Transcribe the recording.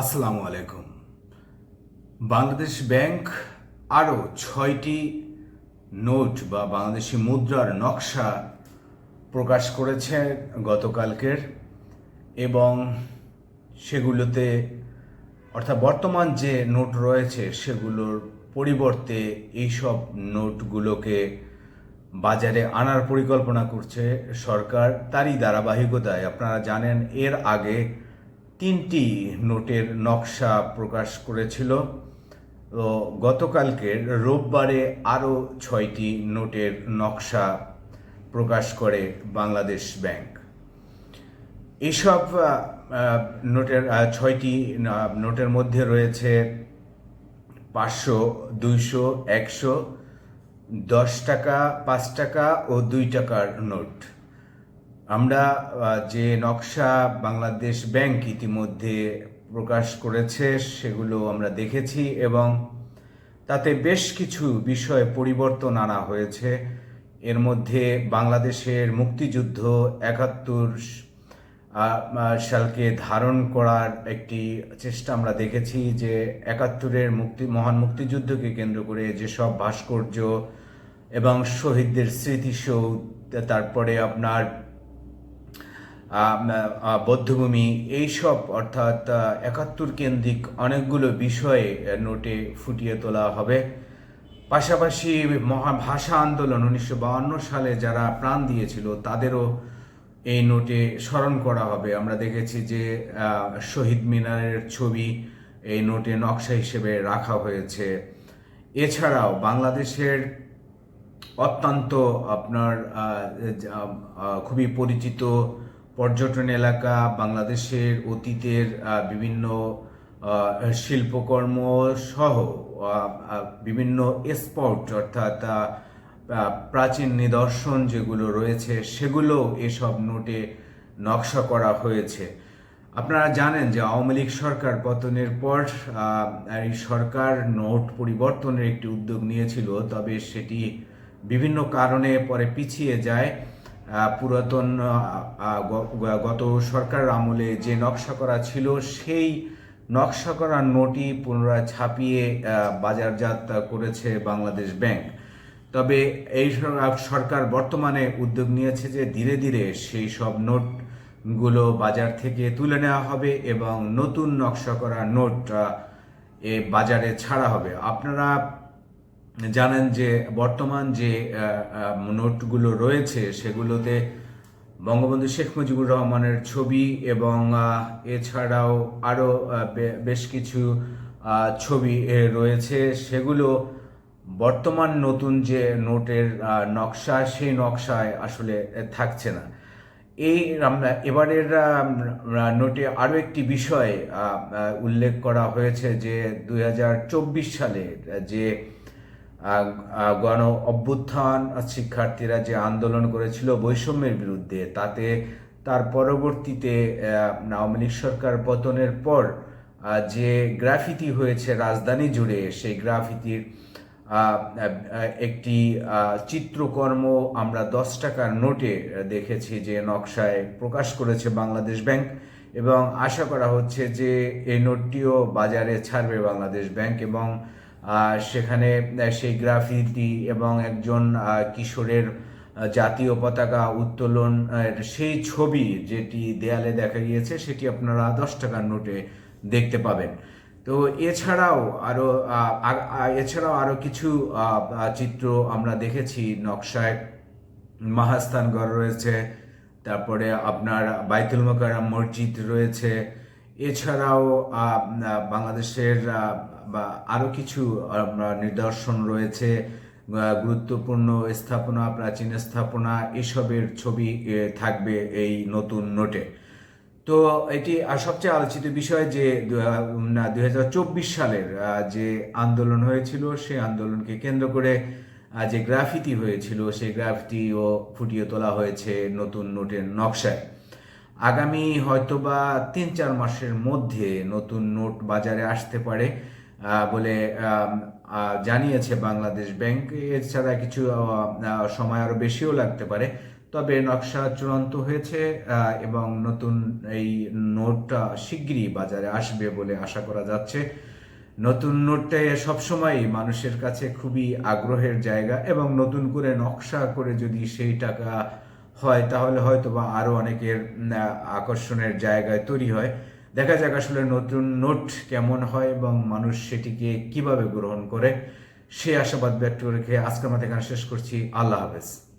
আসসালামু আলাইকুম। বাংলাদেশ ব্যাংক আরও ছয়টি নোট বা বাংলাদেশি মুদ্রার নকশা প্রকাশ করেছে গতকালকের এবং সেগুলোতে অর্থাৎ বর্তমান যে নোট রয়েছে সেগুলোর পরিবর্তে এইসব নোটগুলোকে বাজারে আনার পরিকল্পনা করছে সরকার। তারই ধারাবাহিকতায় আপনারা জানেন, এর আগে তিনটি নোটের নকশা প্রকাশ করেছিল। তো গতকালকের রোববারে আরও ছয়টি নোটের নকশা প্রকাশ করে বাংলাদেশ ব্যাংক। আহ, নোটের ছয়টি নোটের মধ্যে রয়েছে পাঁচশো দুইশো একশো দশ টাকা পাঁচ টাকা ও দুই টাকার নোট। আমরা যে নকশা বাংলাদেশ ব্যাংক ইতিমধ্যে প্রকাশ করেছে সেগুলো আমরা দেখেছি এবং তাতে বেশ কিছু বিষয় পরিবর্তন আনা হয়েছে। এর মধ্যে বাংলাদেশের মুক্তিযুদ্ধ একাত্তর সালকে ধারণ করার একটি চেষ্টা আমরা দেখেছি যে একাত্তরের মুক্তি, মহান মুক্তিযুদ্ধকে কেন্দ্র করে যেসব ভাস্কর্য এবং শহীদদের স্মৃতিসৌধ, তারপরে আপনার বৌদ্ধভূমি, এইসব অর্থাৎ একাত্তর কেন্দ্রিক অনেকগুলো বিষয়ে নোটে ফুটিয়ে তোলা হবে। পাশাপাশি মহা ভাষা আন্দোলন উনিশশো সালে যারা প্রাণ দিয়েছিল, তাদেরও এই নোটে স্মরণ করা হবে। আমরা দেখেছি যে শহীদ মিনারের ছবি এই নোটে নকশা হিসেবে রাখা হয়েছে। এছাড়াও বাংলাদেশের অত্যন্ত আপনার খুবই পরিচিত পর্যটন এলাকা, বাংলাদেশের অতীতের বিভিন্ন শিল্পকর্ম সহ বিভিন্ন স্পট অর্থাৎ প্রাচীন নিদর্শন যেগুলো রয়েছে সেগুলো এসব নোটে নকশা করা হয়েছে। আপনারা জানেন যে আওয়ামী লীগ সরকার পতনের পর এই সরকার নোট পরিবর্তনের একটি উদ্যোগ নিয়েছিল, তবে সেটি বিভিন্ন কারণে পরে পিছিয়ে যায়। পুরাতন গত সরকার আমলে যে নকশা করা ছিল, সেই নকশা করা নোটই পুনরায় ছাপিয়ে বাজারজাত করেছে বাংলাদেশ ব্যাংক। তবে এই সরকার বর্তমানে উদ্যোগ নিয়েছে যে ধীরে ধীরে সেই সব নোটগুলো বাজার থেকে তুলে নেওয়া হবে এবং নতুন নকশা করা নোট এ বাজারে ছাড়া হবে। আপনারা জানেন যে বর্তমান যে নোটগুলো রয়েছে, সেগুলোতে বঙ্গবন্ধু শেখ মুজিবুর রহমানের ছবি এবং এছাড়াও আরও বেশ কিছু ছবি রয়েছে। সেগুলো বর্তমান নতুন যে নোটের নকশা, সেই নকশায় আসলে থাকছে না। এই এবারের নোটে আরও একটি বিষয় উল্লেখ করা হয়েছে যে দু হাজার চব্বিশ সালে যে গণ অভ্যুত্থান শিক্ষার্থীরা যে আন্দোলন করেছিল বৈষম্যের বিরুদ্ধে, তাতে তার পরবর্তীতে আওয়ামী লীগ সরকার পতনের পর যে গ্রাফিতি হয়েছে রাজধানী জুড়ে, সেই গ্রাফিতির একটি চিত্রকর্ম আমরা দশ টাকার নোটে দেখেছি যে নকশায় প্রকাশ করেছে বাংলাদেশ ব্যাংক এবং আশা করা হচ্ছে যে এই নোটটিও বাজারে ছাড়বে বাংলাদেশ ব্যাংক এবং সেখানে সেই গ্রাফিটি এবং একজন কিশোরের জাতীয় পতাকা উত্তোলন সেই ছবি যেটি দেয়ালে দেখা গিয়েছে, সেটি আপনারা দশ টাকার নোটে দেখতে পাবেন। তো এছাড়াও আরও এছাড়াও আরও কিছু চিত্র আমরা দেখেছি। নকশায় মাহাস্থানগড় রয়েছে, তারপরে আপনার বাইতুল মোকাররম মসজিদ রয়েছে এছাড়াও বাংলাদেশের বা আরও কিছু নিদর্শন রয়েছে গুরুত্বপূর্ণ স্থাপনা, প্রাচীন স্থাপনা, এসবের ছবি থাকবে এই নতুন নোটে। তো এটি সবচেয়ে আলোচিত বিষয় যে দুই হাজার সালের যে আন্দোলন হয়েছিল সেই আন্দোলনকে কেন্দ্র করে যে গ্রাফিতি হয়েছিল, সেই গ্রাফিটিও ফুটিয়ে তোলা হয়েছে নতুন নোটের নকশায়। আগামী হয়তোবা তিন চার মাসের মধ্যে নতুন নোট বাজারে আসতে পারে বলে জানিয়েছে বাংলাদেশ ব্যাংক। এছাড়া কিছু সময় আরও বেশিও লাগতে পারে। তবে নকশা চূড়ান্ত হয়েছে এবং নতুন এই নোটটা শিগগিরই বাজারে আসবে বলে আশা করা যাচ্ছে। নতুন নোটটা সবসময় মানুষের কাছে খুবই আগ্রহের জায়গা, এবং নতুন করে নকশা করে যদি সেই টাকা হয়, তাহলে হয়তো বা আরও অনেকের আকর্ষণের জায়গায় তৈরি হয়। দেখা যাক আসলে নতুন নোট কেমন হয় এবং মানুষ সেটিকে কীভাবে গ্রহণ করে। সে আশাবাদ ব্যক্ত রেখে আজকের মতো এখানে শেষ করছি। আল্লাহ হাফেজ।